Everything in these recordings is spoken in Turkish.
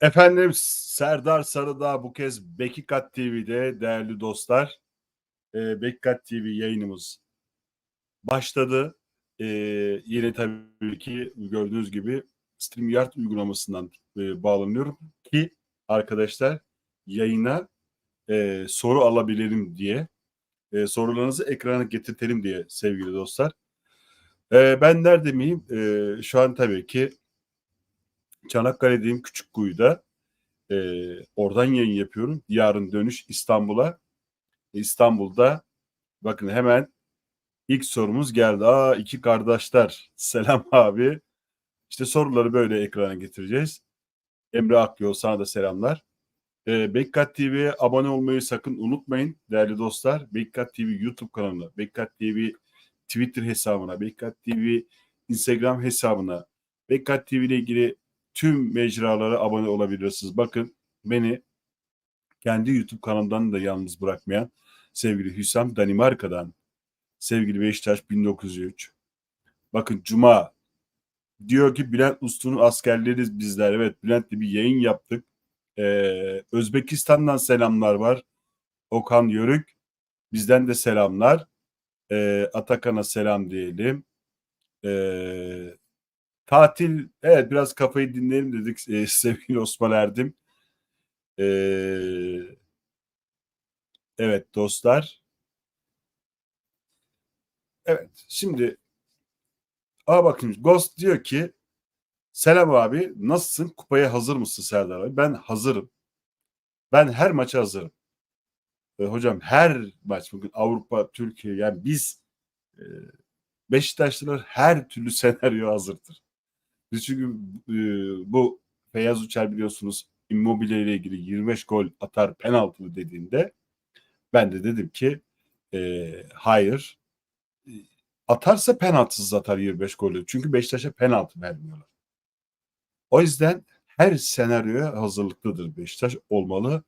Efendim Serdar Sarıdağ bu kez Bekikat TV'de değerli dostlar. E, Bekikat TV yayınımız başladı. E, yine tabii ki gördüğünüz gibi StreamYard uygulamasından e, bağlanıyorum ki arkadaşlar yayına e, soru alabilirim diye e, sorularınızı ekrana getirtelim diye sevgili dostlar. E, ben nerede miyim? E, şu an tabii ki Çanakkale'deyim Küçükkuyu'da. E, oradan yayın yapıyorum. Yarın dönüş İstanbul'a. İstanbul'da bakın hemen ilk sorumuz geldi. Aa iki kardeşler. Selam abi. İşte soruları böyle ekrana getireceğiz. Emre Akyol sana da selamlar. E, Bekkat TV'ye abone olmayı sakın unutmayın değerli dostlar. Bekkat TV YouTube kanalına, Bekkat TV Twitter hesabına, Bekkat TV Instagram hesabına, Bekkat TV ile ilgili tüm mecralara abone olabilirsiniz. Bakın beni kendi YouTube kanalımdan da yalnız bırakmayan sevgili Hüsam Danimarka'dan, sevgili Beşiktaş 1903. Bakın Cuma diyor ki Bülent Uslu'nun askerleriz bizler. Evet Bülent'le bir yayın yaptık. Ee, Özbekistan'dan selamlar var. Okan Yörük. Bizden de selamlar. Ee, Atakan'a selam diyelim. Ee, tatil evet biraz kafayı dinleyelim dedik e, sevgili Osman Erdim. Ee, evet dostlar. Evet şimdi Aa bakın Ghost diyor ki Selam abi nasılsın? Kupaya hazır mısın Serdar abi? Ben hazırım. Ben her maça hazırım. E, hocam her maç bugün Avrupa, Türkiye yani biz e, Beşiktaşlılar her türlü senaryo hazırdır. Biz çünkü e, bu Feyyaz Uçar biliyorsunuz Immobile ile ilgili 25 gol atar penaltılı dediğinde ben de dedim ki e, hayır atarsa penaltısız atar 25 golü. Çünkü Beşiktaş'a penaltı vermiyorlar. O yüzden her senaryoya hazırlıklıdır Beşiktaş olmalı.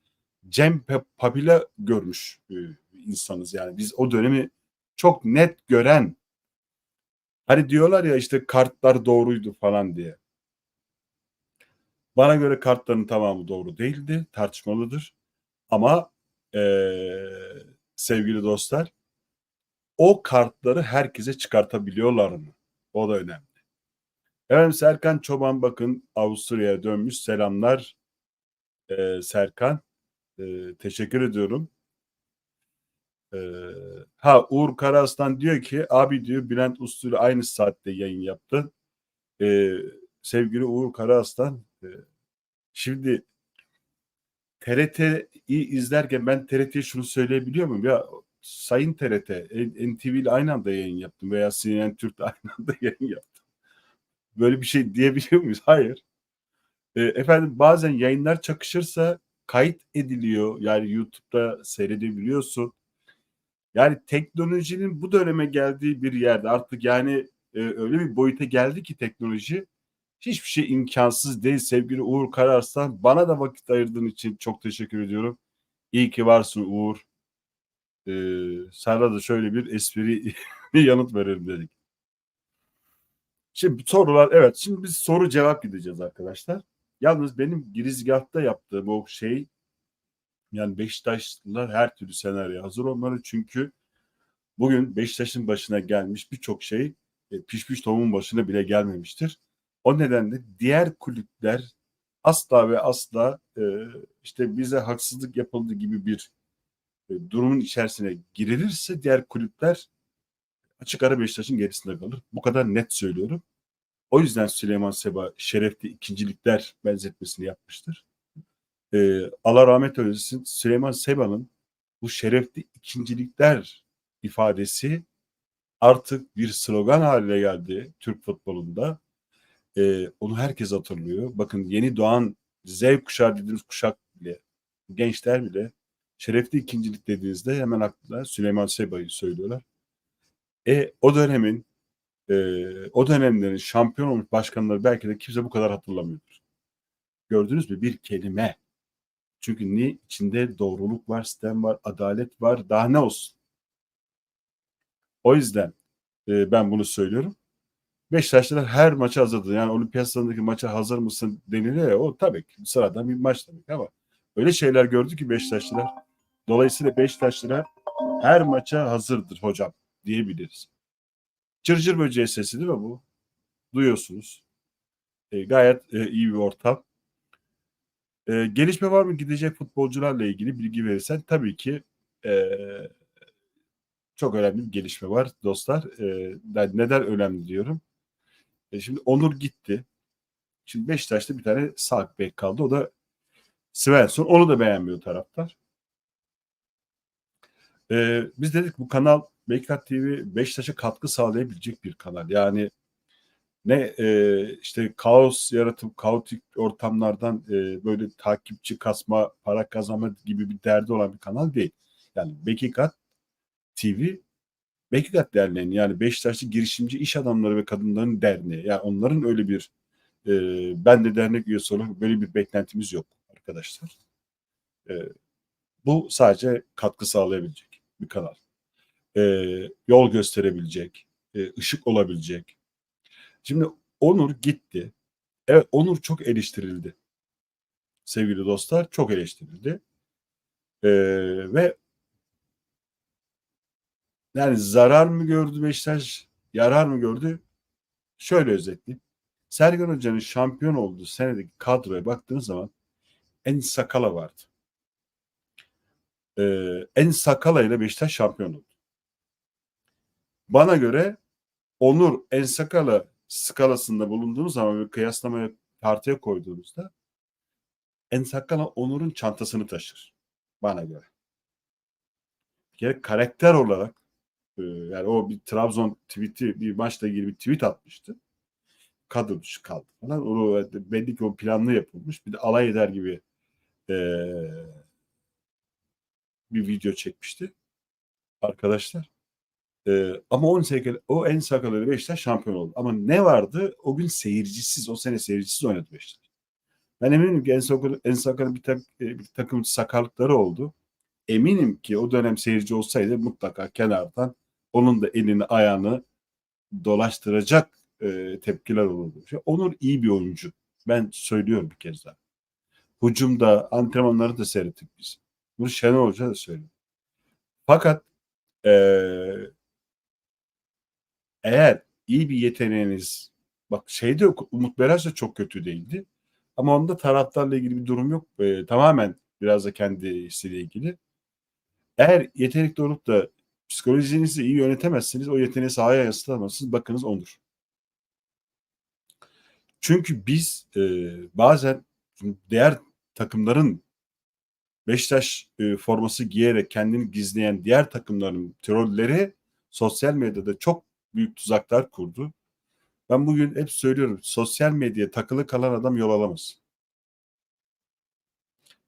Cem Papila görmüş e, insanız yani. Biz o dönemi çok net gören hani diyorlar ya işte kartlar doğruydu falan diye. Bana göre kartların tamamı doğru değildi. Tartışmalıdır. Ama ee, sevgili dostlar o kartları herkese çıkartabiliyorlar mı? O da önemli. Efendim Serkan Çoban bakın Avusturya'ya dönmüş. Selamlar ee, Serkan. Ee, teşekkür ediyorum. Ee, ha Uğur Karaslan diyor ki abi diyor Bülent Uslu ile aynı saatte yayın yaptı. Ee, sevgili Uğur Karaslan e, şimdi TRT'yi izlerken ben TRT'ye şunu söyleyebiliyor muyum? Ya Sayın TRT, NTV ile aynı anda yayın yaptım veya CNN Türk'te aynı anda yayın yaptım. Böyle bir şey diyebiliyor muyuz? Hayır. E, efendim bazen yayınlar çakışırsa kayıt ediliyor. Yani YouTube'da seyredebiliyorsun. Yani teknolojinin bu döneme geldiği bir yerde artık yani e, öyle bir boyuta geldi ki teknoloji hiçbir şey imkansız değil sevgili Uğur Kararslan. Bana da vakit ayırdığın için çok teşekkür ediyorum. İyi ki varsın Uğur. Ee, sana da şöyle bir espri yanıt verelim dedik. Şimdi sorular evet şimdi biz soru cevap gideceğiz arkadaşlar. Yalnız benim girizgahta yaptığım o şey yani Beşiktaşlılar her türlü senaryo hazır olmalı çünkü bugün Beşiktaş'ın başına gelmiş birçok şey e, pişmiş tohumun başına bile gelmemiştir. O nedenle diğer kulüpler asla ve asla e, işte bize haksızlık yapıldı gibi bir e, durumun içerisine girilirse diğer kulüpler açık ara Beşiktaş'ın gerisinde kalır. Bu kadar net söylüyorum. O yüzden Süleyman Seba şerefli ikincilikler benzetmesini yapmıştır. Ee, Allah rahmet eylesin Süleyman Seba'nın bu şerefli ikincilikler ifadesi artık bir slogan haline geldi Türk futbolunda. Ee, onu herkes hatırlıyor. Bakın yeni doğan Z kuşağı dediğimiz kuşak bile, gençler bile şerefli ikincilik dediğinizde hemen aklına Süleyman Seba'yı söylüyorlar. E o dönemin e, o dönemlerin şampiyon olmuş başkanları belki de kimse bu kadar hatırlamıyordur. Gördünüz mü? Bir kelime. Çünkü ne içinde doğruluk var, sistem var, adalet var. Daha ne olsun? O yüzden e, ben bunu söylüyorum. Beşiktaşlılar her maça hazırdı. Yani olimpiyat stadındaki maça hazır mısın deniliyor ya o tabii ki sıradan bir maç tabii ama öyle şeyler gördü ki Beşiktaşlılar. Dolayısıyla Beşiktaşlılar her maça hazırdır hocam diyebiliriz. Cırcır böceği sesi değil mi bu? Duyuyorsunuz. E, gayet e, iyi bir ortam. E, gelişme var mı gidecek futbolcularla ilgili bilgi verirsen tabii ki e, çok önemli bir gelişme var dostlar. E, neden önemli diyorum? E, şimdi Onur gitti. Şimdi Beşiktaş'ta bir tane sağ bek kaldı. O da Svensson. Onu da beğenmiyor taraftar. E, biz dedik bu kanal Beykat TV Beşiktaş'a katkı sağlayabilecek bir kanal. Yani ne e, işte kaos yaratıp kaotik ortamlardan e, böyle takipçi kasma, para kazanma gibi bir derdi olan bir kanal değil. Yani Bekikat TV Bekikat Derneği'nin yani Beşiktaşlı girişimci iş adamları ve kadınların derneği. Yani onların öyle bir e, ben de dernek üyesi olarak böyle bir beklentimiz yok arkadaşlar. E, bu sadece katkı sağlayabilecek bir kanal. E, yol gösterebilecek, e, ışık olabilecek. Şimdi Onur gitti. Evet Onur çok eleştirildi. Sevgili dostlar çok eleştirildi. E, ve yani zarar mı gördü Beşiktaş, yarar mı gördü? Şöyle özetleyeyim. Sergen Hoca'nın şampiyon olduğu senedeki kadroya baktığınız zaman en sakala vardı. Ee, en sakala ile Beşiktaş şampiyon oldu. Bana göre Onur en sakala skalasında bulunduğumuz zaman ve kıyaslamaya tartıya koyduğumuzda en sakala Onur'un çantasını taşır. Bana göre. Bir karakter olarak yani o bir Trabzon tweet'i bir maçla ilgili bir tweet atmıştı. Kadro dışı kaldı falan. O belli ki o planlı yapılmış. Bir de alay eder gibi e, bir video çekmişti arkadaşlar. E, ama o, o en sakalı Beşiktaş şampiyon oldu. Ama ne vardı? O gün seyircisiz, o sene seyircisiz oynadı Beşiktaş. Ben eminim ki en sakalı, en sakalı bir, tak, bir takım sakarlıkları oldu. Eminim ki o dönem seyirci olsaydı mutlaka kenardan onun da elini ayağını dolaştıracak e, tepkiler olurdu. Onur iyi bir oyuncu. Ben söylüyorum bir kez daha. Hucumda antrenmanları da seyrettik biz. Bunu Şenol Hoca da söylüyor. Fakat e, eğer iyi bir yeteneğiniz bak şeyde Umut Beraş da çok kötü değildi. Ama onda taraftarla ilgili bir durum yok. E, tamamen biraz da kendisiyle ilgili. Eğer yetenekli olup da psikolojinizi iyi yönetemezseniz o yeteneği sahaya yansıtamazsınız. Bakınız onur. Çünkü biz e, bazen diğer takımların Beşiktaş e, forması giyerek kendini gizleyen diğer takımların trolleri sosyal medyada çok büyük tuzaklar kurdu. Ben bugün hep söylüyorum sosyal medyaya takılı kalan adam yol alamaz.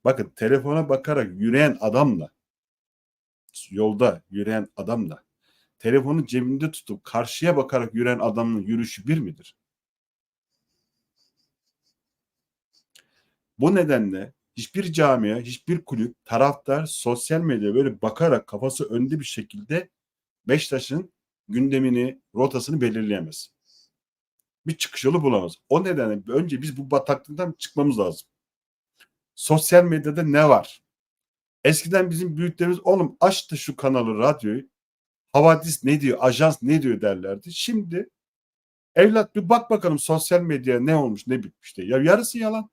Bakın telefona bakarak yürüyen adamla yolda yürüyen adamla telefonu cebinde tutup karşıya bakarak yürüyen adamın yürüyüşü bir midir? Bu nedenle hiçbir camia, hiçbir kulüp, taraftar sosyal medyaya böyle bakarak kafası önde bir şekilde Beşiktaş'ın gündemini, rotasını belirleyemez. Bir çıkış yolu bulamaz. O nedenle önce biz bu bataklıktan çıkmamız lazım. Sosyal medyada ne var? Eskiden bizim büyüklerimiz oğlum açtı şu kanalı radyoyu. Havadis ne diyor, ajans ne diyor derlerdi. Şimdi evlat bir bak bakalım sosyal medyaya ne olmuş ne bitmiş diye. Ya yarısı yalan.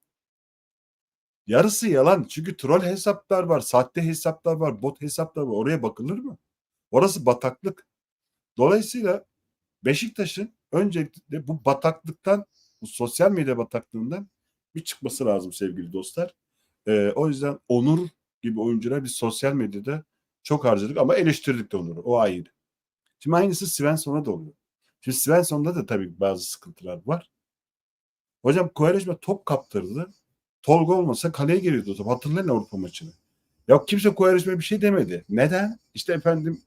Yarısı yalan. Çünkü troll hesaplar var, sahte hesaplar var, bot hesaplar var. Oraya bakılır mı? Orası bataklık. Dolayısıyla Beşiktaş'ın öncelikle bu bataklıktan, bu sosyal medya bataklığından bir çıkması lazım sevgili dostlar. Ee, o yüzden Onur gibi oyuncular biz sosyal medyada çok harcadık ama eleştirdik de Onur'u. O ayrı. Şimdi aynısı Svensson'a da oluyor. Şimdi Svensson'da da tabii bazı sıkıntılar var. Hocam Kovareşme top kaptırdı. Tolga olmasa kaleye giriyordu top. Hatırlayın Avrupa maçını. Ya kimse Kovareşme bir şey demedi. Neden? İşte efendim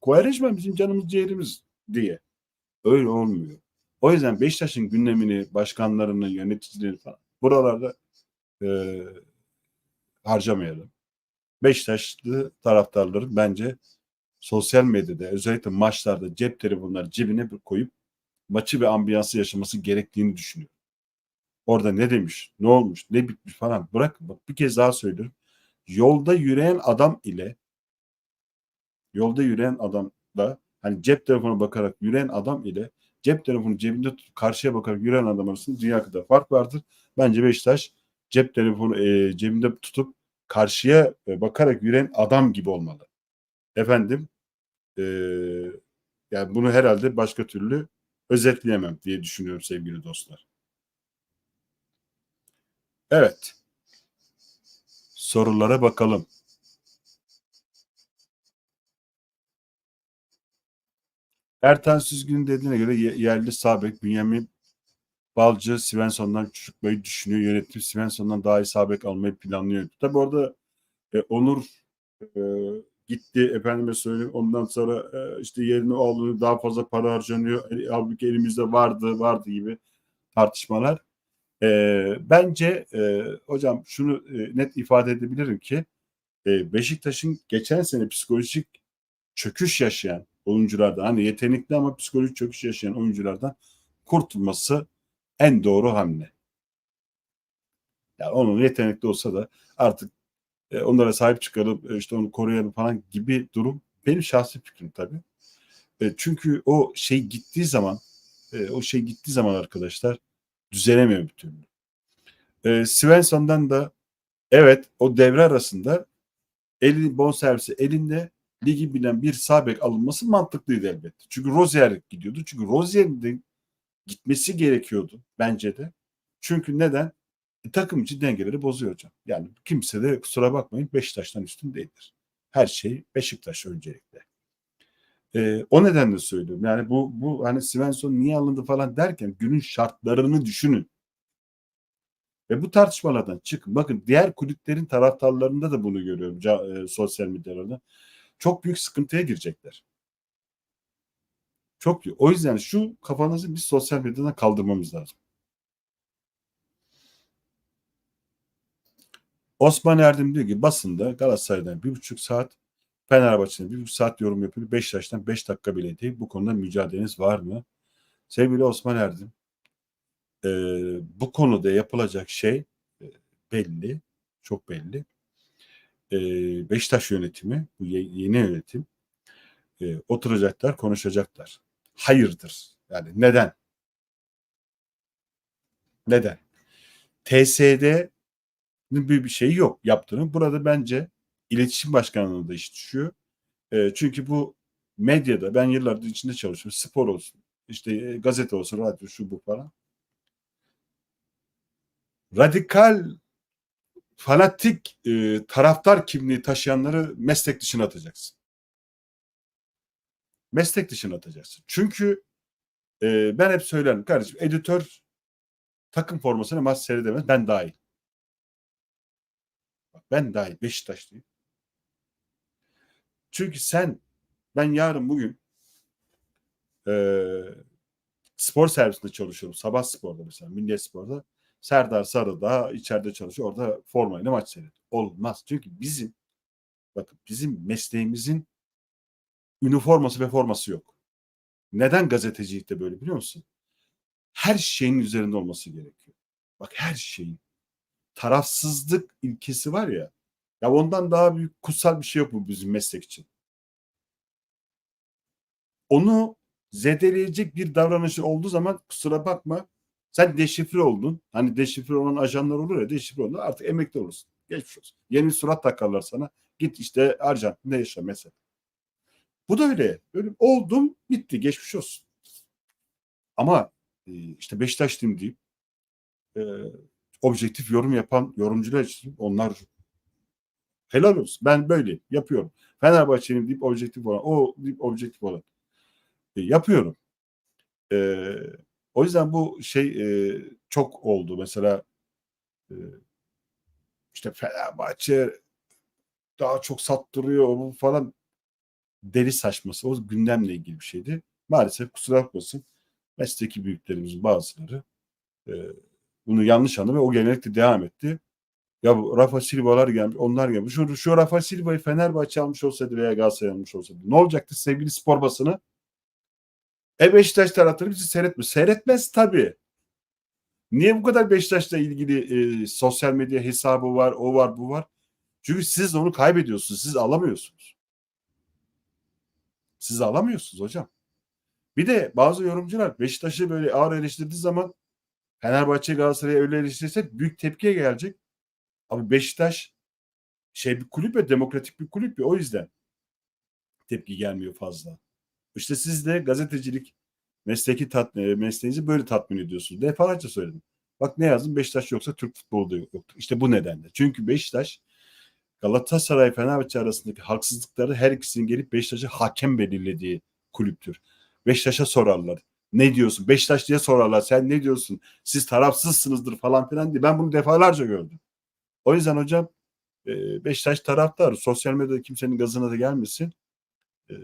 Kovareşme bizim canımız ciğerimiz diye. Öyle olmuyor. O yüzden Beşiktaş'ın gündemini, başkanlarını, yöneticileri falan buralarda e, harcamayalım. Beşiktaşlı taraftarların bence sosyal medyada özellikle maçlarda cep telefonları cebine koyup maçı ve ambiyansı yaşaması gerektiğini düşünüyorum. Orada ne demiş, ne olmuş, ne bitmiş falan bırak bak bir kez daha söylüyorum. Yolda yürüyen adam ile yolda yürüyen adam da hani cep telefonu bakarak yürüyen adam ile cep telefonu cebinde tutup karşıya bakarak yürüyen adam arasında dünya kadar fark vardır. Bence Beşiktaş cep telefonu e, cebinde tutup karşıya e, bakarak yürüyen adam gibi olmalı. Efendim e, yani bunu herhalde başka türlü özetleyemem diye düşünüyorum sevgili dostlar. Evet. Sorulara bakalım. Ertan Süzgün'ün dediğine göre ye- yerli sabek Bünyamin Balcı Svensson'dan çıkmayı düşünüyor. Yönetim Svensson'dan daha iyi sabek almayı planlıyor. Tabi orada e, Onur e, gitti efendime söyleyeyim ondan sonra e, işte yerine alınıyor daha fazla para harcanıyor. E, halbuki elimizde vardı vardı gibi tartışmalar. E, bence e, hocam şunu e, net ifade edebilirim ki e, Beşiktaş'ın geçen sene psikolojik çöküş yaşayan oyunculardan hani yetenekli ama psikolojik çöküş yaşayan oyunculardan kurtulması en doğru hamle. Yani onun yetenekli olsa da artık e, onlara sahip çıkalım e, işte onu koruyalım falan gibi durum benim şahsi fikrim tabii. E, çünkü o şey gittiği zaman e, o şey gittiği zaman arkadaşlar düzelemiyor bir türlü. E, Svensson'dan da evet o devre arasında elin bonservisi elinde ligi bilen bir sabek alınması mantıklıydı elbette. Çünkü Rozier gidiyordu. Çünkü Rozier'in de gitmesi gerekiyordu bence de. Çünkü neden? E, takım içi dengeleri bozuyor hocam. Yani kimse de kusura bakmayın Beşiktaş'tan üstün değildir. Her şey Beşiktaş öncelikle. E, o nedenle söylüyorum. Yani bu bu hani Svensson niye alındı falan derken günün şartlarını düşünün. Ve bu tartışmalardan çıkın. Bakın diğer kulüplerin taraftarlarında da bunu görüyorum e, sosyal medyalarda. Çok büyük sıkıntıya girecekler. Çok büyük. O yüzden şu kafanızı biz sosyal medyadan kaldırmamız lazım. Osman Erdem diyor ki basında Galatasaray'dan bir buçuk saat Fenerbahçe'den bir buçuk saat yorum yapıyor. Beşiktaş'tan beş dakika bile değil. Bu konuda mücadeleniz var mı? Sevgili Osman Erdem e, bu konuda yapılacak şey belli. Çok belli. E, Beşiktaş yönetimi, bu ye- yeni yönetim oturacaklar, konuşacaklar. Hayırdır? Yani neden? Neden? TSD bir bir şey yok yaptığının. Burada bence iletişim başkanlığına da iş düşüyor. Çünkü bu medyada ben yıllardır içinde çalışıyorum. Spor olsun, işte gazete olsun, radyo şu bu falan. Radikal fanatik e, taraftar kimliği taşıyanları meslek dışına atacaksın. Meslek dışına atacaksın. Çünkü e, ben hep söylerim kardeşim editör takım formasını maç seyredemez ben dahil. Ben dahil Beşiktaşlıyım. Çünkü sen ben yarın bugün e, spor servisinde çalışıyorum. Sabah sporda mesela Milliyet Spor'da. Serdar Sarıdağ içeride çalışıyor. Orada formayla maç seyrediyor. Olmaz. Çünkü bizim bakın bizim mesleğimizin üniforması ve forması yok. Neden gazetecilikte böyle biliyor musun? Her şeyin üzerinde olması gerekiyor. Bak her şeyin. Tarafsızlık ilkesi var ya. Ya ondan daha büyük kutsal bir şey yok bu bizim meslek için. Onu zedeleyecek bir davranışı olduğu zaman kusura bakma sen deşifre oldun. Hani deşifre olan ajanlar olur ya deşifre oldun artık emekli olursun. Geçmiş olsun. Yeni surat takarlar sana. Git işte Arjantin'de yaşa mesela. Bu da öyle. Böyle oldum bitti geçmiş olsun. Ama e, işte Beşiktaşlıyım deyip e, objektif yorum yapan yorumcular için onlar helal olsun. Ben böyle yapıyorum. Fenerbahçe'nin deyip objektif olan, o deyip objektif olan e, yapıyorum. E, o yüzden bu şey e, çok oldu. Mesela e, işte Fenerbahçe daha çok sattırıyor falan deli saçması. O gündemle ilgili bir şeydi. Maalesef kusura bakmasın mesleki büyüklerimizin bazıları e, bunu yanlış anladı ve o gelenekte devam etti. Ya bu Rafa Silva'lar gelmiş, onlar gelmiş. Şu, şu Rafa Silva'yı Fenerbahçe almış olsaydı veya Galatasaray almış olsaydı ne olacaktı sevgili spor basını? E Beşiktaş taraftarı bizi seyretmiyor. Seyretmez tabii. Niye bu kadar Beşiktaş'la ilgili e, sosyal medya hesabı var, o var, bu var? Çünkü siz onu kaybediyorsunuz. Siz alamıyorsunuz. Siz alamıyorsunuz hocam. Bir de bazı yorumcular Beşiktaş'ı böyle ağır eleştirdiği zaman Fenerbahçe Galatasaray'ı öyle eleştirirse büyük tepkiye gelecek. Abi Beşiktaş şey bir kulüp ve demokratik bir kulüp ya o yüzden tepki gelmiyor fazla. İşte siz de gazetecilik mesleki tat, e, mesleğinizi böyle tatmin ediyorsunuz. Defalarca söyledim. Bak ne yazdım Beşiktaş yoksa Türk futbolu da yoktu. İşte bu nedenle. Çünkü Beşiktaş Galatasaray Fenerbahçe arasındaki haksızlıkları her ikisinin gelip Beşiktaş'a hakem belirlediği kulüptür. Beşiktaş'a sorarlar. Ne diyorsun? Beşiktaş diye sorarlar. Sen ne diyorsun? Siz tarafsızsınızdır falan filan diye. Ben bunu defalarca gördüm. O yüzden hocam e, Beşiktaş taraftarı. Sosyal medyada kimsenin gazına da gelmesin. E,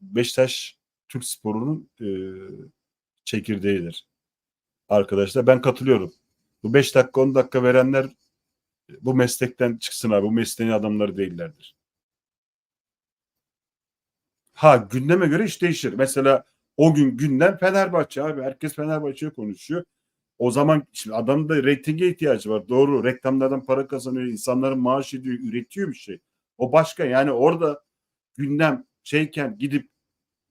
Beşiktaş Türk sporunun e, çekirdeğidir. Arkadaşlar ben katılıyorum. Bu 5 dakika 10 dakika verenler bu meslekten çıksın abi. Bu mesleğin adamları değillerdir. Ha gündeme göre iş değişir. Mesela o gün gündem Fenerbahçe abi. Herkes Fenerbahçe'ye konuşuyor. O zaman şimdi adamın da reytinge ihtiyacı var. Doğru. Reklamlardan para kazanıyor. insanların maaş ediyor. Üretiyor bir şey. O başka. Yani orada gündem şeyken gidip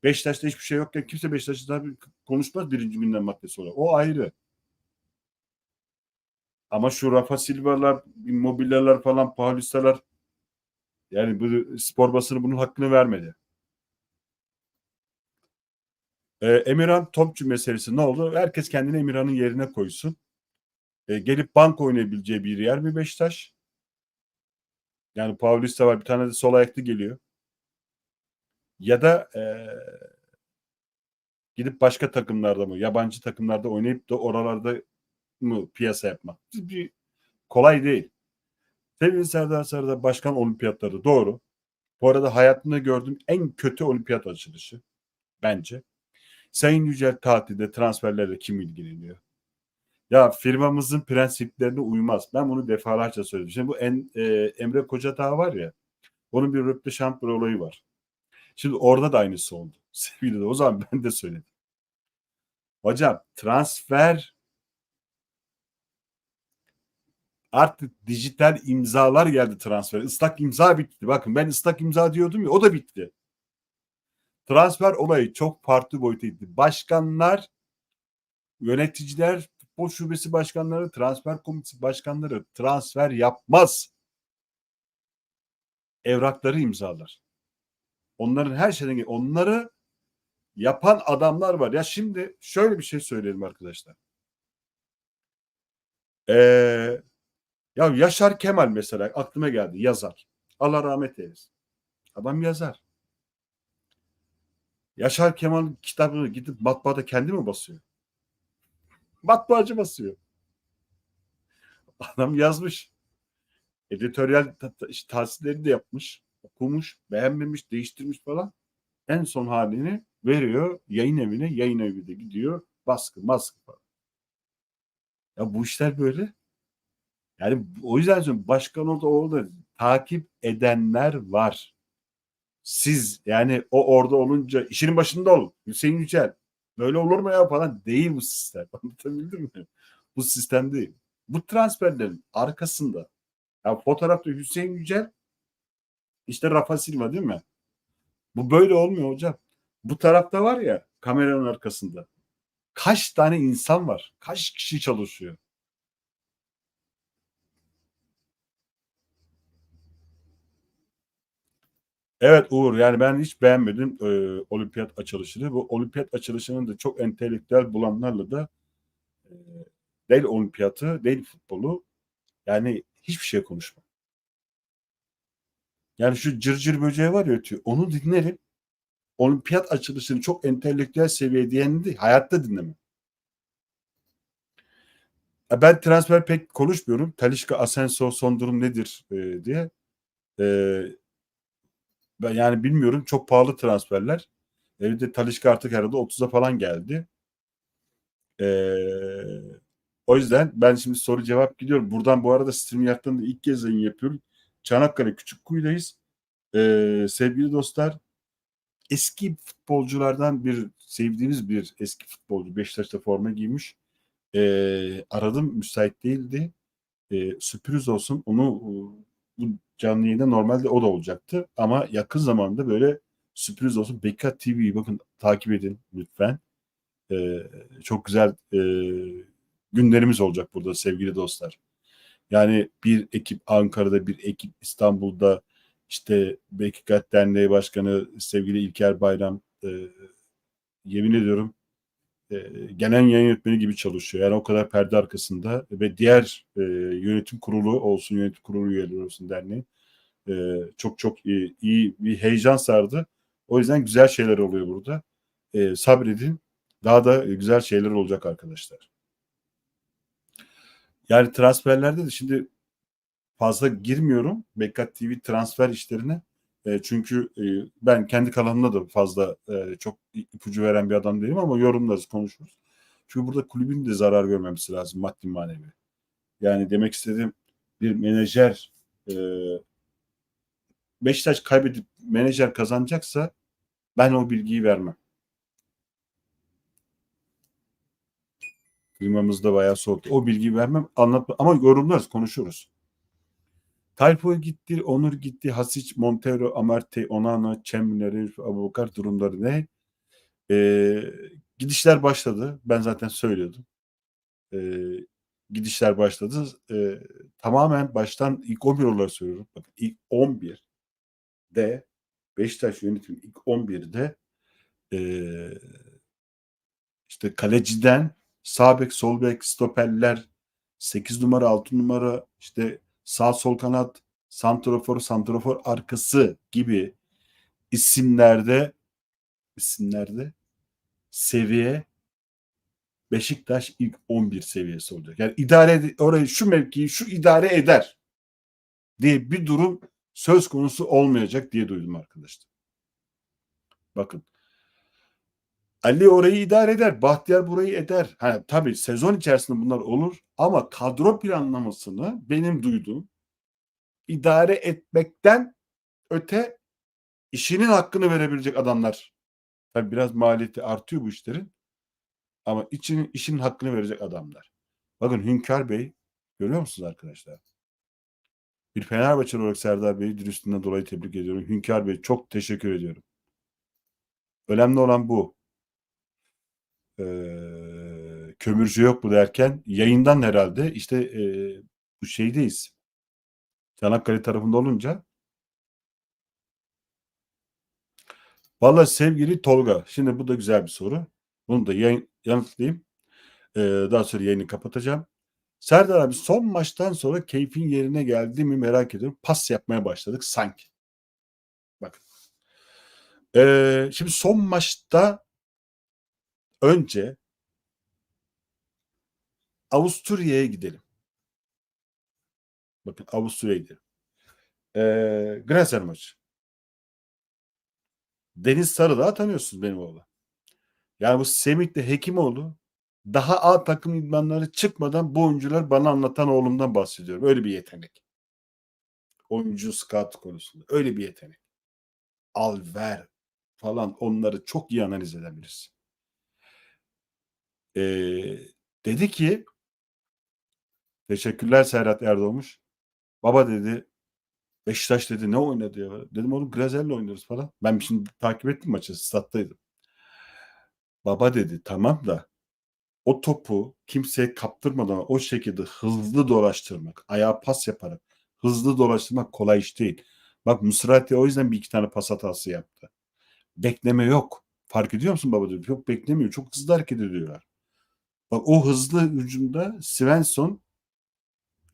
Beşiktaş'ta hiçbir şey yokken kimse Beşiktaş'ta konuşmaz birinci gündem maddesi olarak. O ayrı. Ama şu Rafa Silva'lar, Immobile'ler falan, Paulistalar yani bu spor basını bunun hakkını vermedi. Ee, Emirhan topçu meselesi ne oldu? Herkes kendini Emirhan'ın yerine koysun. Ee, gelip bank oynayabileceği bir yer mi Beşiktaş? Yani Paulista var bir tane de sol ayaklı geliyor. Ya da e, gidip başka takımlarda mı, yabancı takımlarda oynayıp da oralarda mı piyasa yapmak? Bir, kolay değil. Sevgili Serdar Sarı'da başkan olimpiyatları doğru. Bu arada hayatımda gördüğüm en kötü olimpiyat açılışı bence. Sayın Yücel tatilde transferlerle kim ilgileniyor? Ya firmamızın prensiplerine uymaz. Ben bunu defalarca söyledim. Şimdi bu en, e, Emre Kocadağ var ya onun bir röpte şampiyon olayı var. Şimdi orada da aynısı oldu. Sevgili de o zaman ben de söyledim. Hocam transfer artık dijital imzalar geldi transfer. Islak imza bitti. Bakın ben ıslak imza diyordum ya o da bitti. Transfer olayı çok farklı gitti. Başkanlar, yöneticiler, futbol şubesi başkanları, transfer komitesi başkanları transfer yapmaz. Evrakları imzalar. Onların her şeyden onları yapan adamlar var. Ya şimdi şöyle bir şey söyleyelim arkadaşlar. Ee, ya Yaşar Kemal mesela aklıma geldi yazar. Allah rahmet eylesin. Adam yazar. Yaşar Kemal kitabını gidip matbaada kendi mi basıyor? Matbaacı basıyor. Adam yazmış. Editoryal tahsillerini de yapmış. Okumuş, beğenmemiş, değiştirmiş falan. En son halini veriyor yayın evine. Yayın evi de gidiyor. Baskı, maskı falan. Ya bu işler böyle. Yani o yüzden söylüyorum başkan orada orada takip edenler var. Siz yani o orada olunca işinin başında olun. Hüseyin Yücel. Böyle olur mu ya falan değil bu sistem. Anlatabildim mi? Bu sistem değil. Bu transferlerin arkasında ya fotoğrafta Hüseyin Yücel işte Rafa Silva değil mi? Bu böyle olmuyor hocam. Bu tarafta var ya kameranın arkasında. Kaç tane insan var? Kaç kişi çalışıyor? Evet Uğur yani ben hiç beğenmedim e, olimpiyat açılışını. Bu olimpiyat açılışının da çok entelektüel bulanlarla da e, değil olimpiyatı, değil futbolu yani hiçbir şey konuşma. Yani şu cırcır böceği var ya ötüyor. Onu dinlerim. Olimpiyat açılışını çok entelektüel seviyeye diyen değil. Hayatta dinlemem. Ben transfer pek konuşmuyorum. Talişka Asenso son durum nedir e, diye. E, ben yani bilmiyorum çok pahalı transferler. Evde Talişka artık herhalde 30'a falan geldi. Ee, o yüzden ben şimdi soru cevap gidiyorum. Buradan bu arada stream yaptığımda ilk kez yayın yapıyorum. Çanakkale Küçükkuyu'dayız. Ee, sevgili dostlar eski futbolculardan bir sevdiğimiz bir eski futbolcu Beşiktaş'ta forma giymiş. Ee, aradım müsait değildi. Ee, sürpriz olsun onu e, bu canlı yayında normalde o da olacaktı ama yakın zamanda böyle sürpriz olsun Bekat TV'yi bakın takip edin lütfen. Ee, çok güzel e, günlerimiz olacak burada sevgili dostlar. Yani bir ekip Ankara'da, bir ekip İstanbul'da, işte Bekikat Derneği Başkanı sevgili İlker Bayram e, yemin ediyorum e, genel yayın yönetmeni gibi çalışıyor. Yani o kadar perde arkasında ve diğer e, yönetim kurulu olsun, yönetim kurulu üyeleri olsun derneği e, çok çok iyi, iyi bir heyecan sardı. O yüzden güzel şeyler oluyor burada. E, sabredin. Daha da güzel şeyler olacak arkadaşlar. Yani transferlerde de şimdi fazla girmiyorum Bekat TV transfer işlerine. E, çünkü e, ben kendi kanalımda da fazla e, çok ipucu veren bir adam değilim ama yorumlarız, konuşuruz. Çünkü burada kulübün de zarar görmemesi lazım maddi manevi. Yani demek istediğim bir menajer e, Beşiktaş kaybedip menajer kazanacaksa ben o bilgiyi vermem. Klimamız da bayağı soğuk. O bilgiyi vermem, anlatma ama yorumlarız, konuşuruz. Tayfur gitti, Onur gitti, Hasic, Montero, Amarte, Onana, Çemleri, Abubakar durumları ne? Ee, gidişler başladı. Ben zaten söylüyordum. Ee, gidişler başladı. Ee, tamamen baştan ilk 11 olarak söylüyorum. Bakın ilk 11 de Beşiktaş yönetimi ilk 11'de ee, işte kaleciden sağ bek, sol bek, stoperler, 8 numara, 6 numara, işte sağ sol kanat, santrofor, santrofor arkası gibi isimlerde isimlerde seviye Beşiktaş ilk 11 seviyesi olacak. Yani idare orayı şu mevkiyi şu idare eder diye bir durum söz konusu olmayacak diye duydum arkadaşlar. Bakın Ali orayı idare eder. Bahtiyar burayı eder. Ha, tabii sezon içerisinde bunlar olur ama kadro planlamasını benim duyduğum idare etmekten öte işinin hakkını verebilecek adamlar. Tabii biraz maliyeti artıyor bu işlerin. Ama için, işin hakkını verecek adamlar. Bakın Hünkar Bey görüyor musunuz arkadaşlar? Bir Fenerbahçe olarak Serdar Bey'i dürüstlüğünden dolayı tebrik ediyorum. Hünkar Bey çok teşekkür ediyorum. Önemli olan bu e, kömürcü yok bu derken yayından herhalde işte e, bu şeydeyiz. Çanakkale tarafında olunca Valla sevgili Tolga. Şimdi bu da güzel bir soru. Bunu da yayın, yanıtlayayım. Ee, daha sonra yayını kapatacağım. Serdar abi son maçtan sonra keyfin yerine geldi mi merak ediyorum. Pas yapmaya başladık sanki. Bakın. Ee, şimdi son maçta önce Avusturya'ya gidelim. Bakın Avusturya'ya gidelim. Ee, Grazer maçı. Deniz Sarıdağ tanıyorsunuz benim oğlan. Yani bu Semih de Hekimoğlu daha A takım idmanları çıkmadan bu oyuncular bana anlatan oğlumdan bahsediyorum. Öyle bir yetenek. Oyuncu scout konusunda. Öyle bir yetenek. Al ver falan onları çok iyi analiz edebiliriz. Ee, dedi ki teşekkürler Serhat Erdoğmuş. Baba dedi Beşiktaş dedi ne oynadı ya? Dedim oğlum Grazel'le oynuyoruz falan. Ben şimdi takip ettim maçı stat'taydım. Baba dedi tamam da o topu kimseye kaptırmadan o şekilde hızlı dolaştırmak, ayağa pas yaparak hızlı dolaştırmak kolay iş değil. Bak Musrati o yüzden bir iki tane pas hatası yaptı. Bekleme yok. Fark ediyor musun baba diyor. Yok beklemiyor. Çok hızlı hareket ediyorlar. Bak o hızlı hücumda Svensson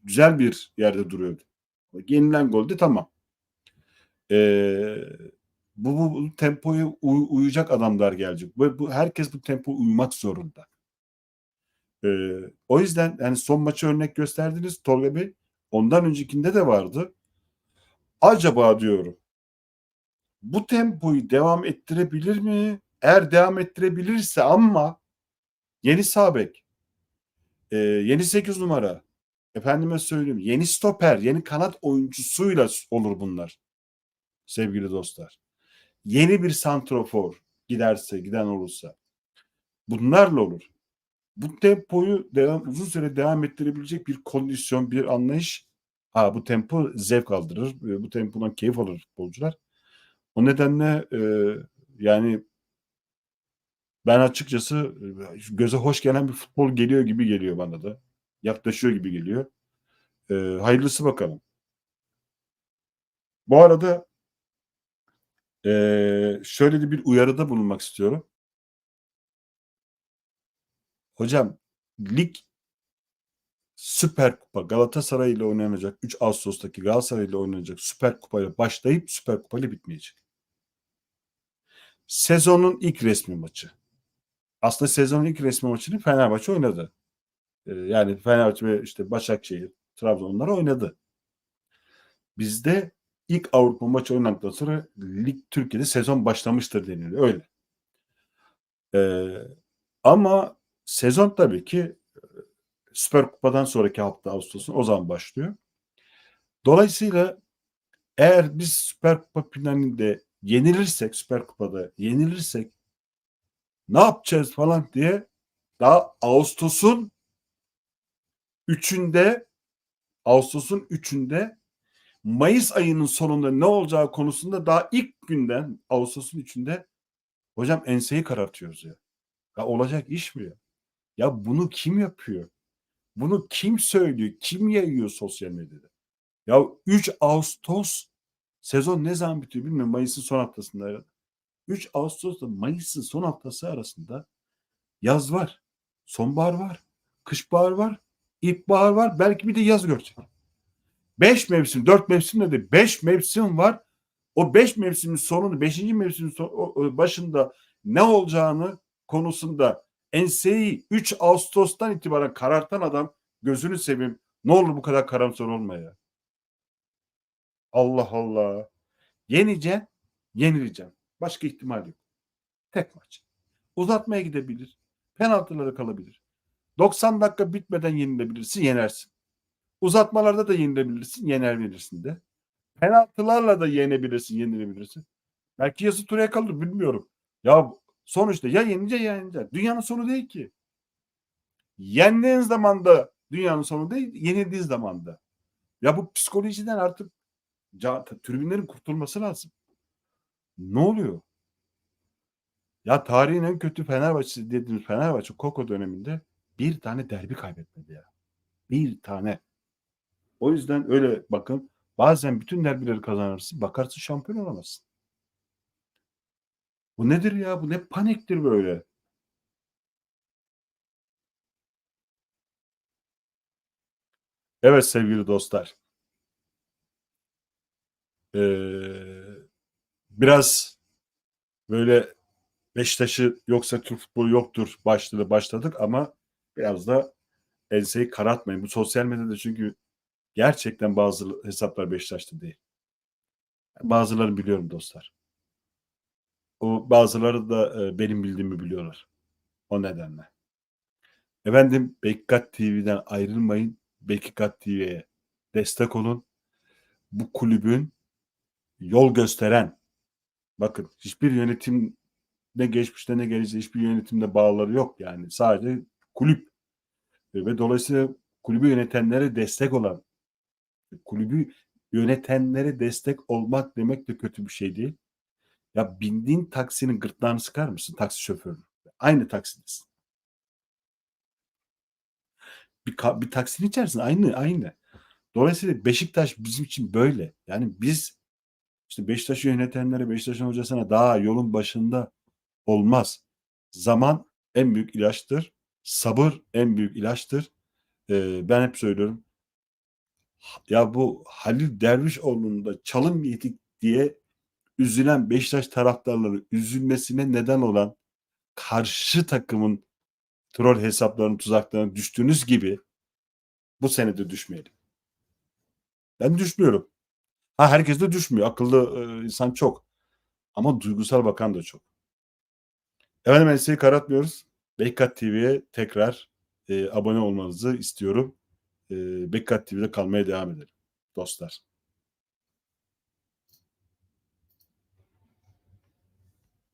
güzel bir yerde duruyordu. Yenilen golde tamam. Ee, bu, bu, bu tempoya uy, uyacak adamlar gelecek. Bu, bu herkes bu tempo uymak zorunda. Ee, o yüzden yani son maçı örnek gösterdiniz Tolga Bey. Ondan öncekinde de vardı. Acaba diyorum bu tempoyu devam ettirebilir mi? Eğer devam ettirebilirse ama yeni sabek, e, yeni 8 numara, efendime söyleyeyim yeni stoper, yeni kanat oyuncusuyla olur bunlar sevgili dostlar. yeni bir santrofor giderse, giden olursa bunlarla olur. Bu tempoyu devam, uzun süre devam ettirebilecek bir kondisyon, bir anlayış. Ha, bu tempo zevk aldırır. Bu tempodan keyif alır futbolcular. O nedenle e, yani ben açıkçası e, göze hoş gelen bir futbol geliyor gibi geliyor bana da. Yaklaşıyor gibi geliyor. E, hayırlısı bakalım. Bu arada e, şöyle de bir uyarıda bulunmak istiyorum. Hocam lig Süper Kupa Galatasaray ile oynanacak 3 Ağustos'taki Galatasaray ile oynanacak Süper Kupa ile başlayıp Süper Kupa ile bitmeyecek. Sezonun ilk resmi maçı. Aslında sezonun ilk resmi maçını Fenerbahçe oynadı. Ee, yani Fenerbahçe ve işte Başakşehir, Trabzon onlar oynadı. Bizde ilk Avrupa maçı oynandıktan sonra lig Türkiye'de sezon başlamıştır deniliyor. Öyle. Ee, ama sezon tabii ki Süper Kupa'dan sonraki hafta Ağustos'un o zaman başlıyor. Dolayısıyla eğer biz Süper Kupa finalinde yenilirsek, Süper Kupa'da yenilirsek ne yapacağız falan diye daha Ağustos'un 3'ünde Ağustos'un 3'ünde Mayıs ayının sonunda ne olacağı konusunda daha ilk günden Ağustos'un 3'ünde hocam enseyi karartıyoruz ya. Ya olacak iş mi ya? Ya bunu kim yapıyor? Bunu kim söylüyor? Kim yayıyor sosyal medyada? Ya 3 Ağustos sezon ne zaman bitiyor bilmiyorum. Mayıs'ın son haftasında. 3 Ağustos'ta Mayıs'ın son haftası arasında yaz var. Sonbahar var. Kışbahar var. İlkbahar var. Belki bir de yaz görecek. 5 mevsim, 4 mevsim de değil. 5 mevsim var. O 5 mevsimin sonunu, 5. mevsimin başında ne olacağını konusunda enseyi 3 Ağustos'tan itibaren karartan adam gözünü seveyim ne olur bu kadar karamsar olma ya. Allah Allah. Yeneceğim, yenileceğim. Başka ihtimal yok. Tek maç. Uzatmaya gidebilir. Penaltılara kalabilir. 90 dakika bitmeden yenilebilirsin, yenersin. Uzatmalarda da yenilebilirsin, yenebilirsin de. Penaltılarla da yenebilirsin, yenilebilirsin. Belki yazı turaya kalır bilmiyorum. Ya sonuçta ya yenince ya yenince. Dünyanın sonu değil ki. Yendiğin zaman da dünyanın sonu değil, yenildiğin zaman da. Ya bu psikolojiden artık tribünlerin kurtulması lazım. Ne oluyor? Ya tarihin en kötü Fenerbahçe dediğimiz Fenerbahçe Koko döneminde bir tane derbi kaybetmedi ya. Bir tane. O yüzden öyle bakın bazen bütün derbileri kazanırsın bakarsın şampiyon olamazsın. Bu nedir ya? Bu ne paniktir böyle? Evet sevgili dostlar. Ee, biraz böyle Beşiktaş'ı yoksa Türk futbolu yoktur başladı başladık ama biraz da enseyi karartmayın. Bu sosyal medyada çünkü gerçekten bazı hesaplar Beşiktaş'ta değil. Bazılarını biliyorum dostlar. O bazıları da e, benim bildiğimi biliyorlar. O nedenle. Efendim Bekkat TV'den ayrılmayın. Bekkat TV'ye destek olun. Bu kulübün yol gösteren bakın hiçbir yönetim ne geçmişte ne gelecekte hiçbir yönetimde bağları yok yani sadece kulüp ve dolayısıyla kulübü yönetenlere destek olan kulübü yönetenlere destek olmak demek de kötü bir şey değil. Ya bindiğin taksinin gırtlağını sıkar mısın taksi şoförü? Aynı taksidesin. Bir, bir taksinin içerisinde aynı aynı. Dolayısıyla Beşiktaş bizim için böyle. Yani biz işte Beşiktaş'ı yönetenlere, Beşiktaş'ın hocasına daha yolun başında olmaz. Zaman en büyük ilaçtır. Sabır en büyük ilaçtır. Ee, ben hep söylüyorum. Ya bu Halil Dervişoğlu'nun da çalım yedik diye üzülen Beşiktaş taraftarları üzülmesine neden olan karşı takımın troll hesaplarının tuzaklarına düştüğünüz gibi bu senede düşmeyelim. Ben düşmüyorum. Ha herkes de düşmüyor. Akıllı e, insan çok. Ama duygusal bakan da çok. Efendim enseyi karatmıyoruz. Bekkat TV'ye tekrar e, abone olmanızı istiyorum. E, Bekkat TV'de kalmaya devam edelim dostlar.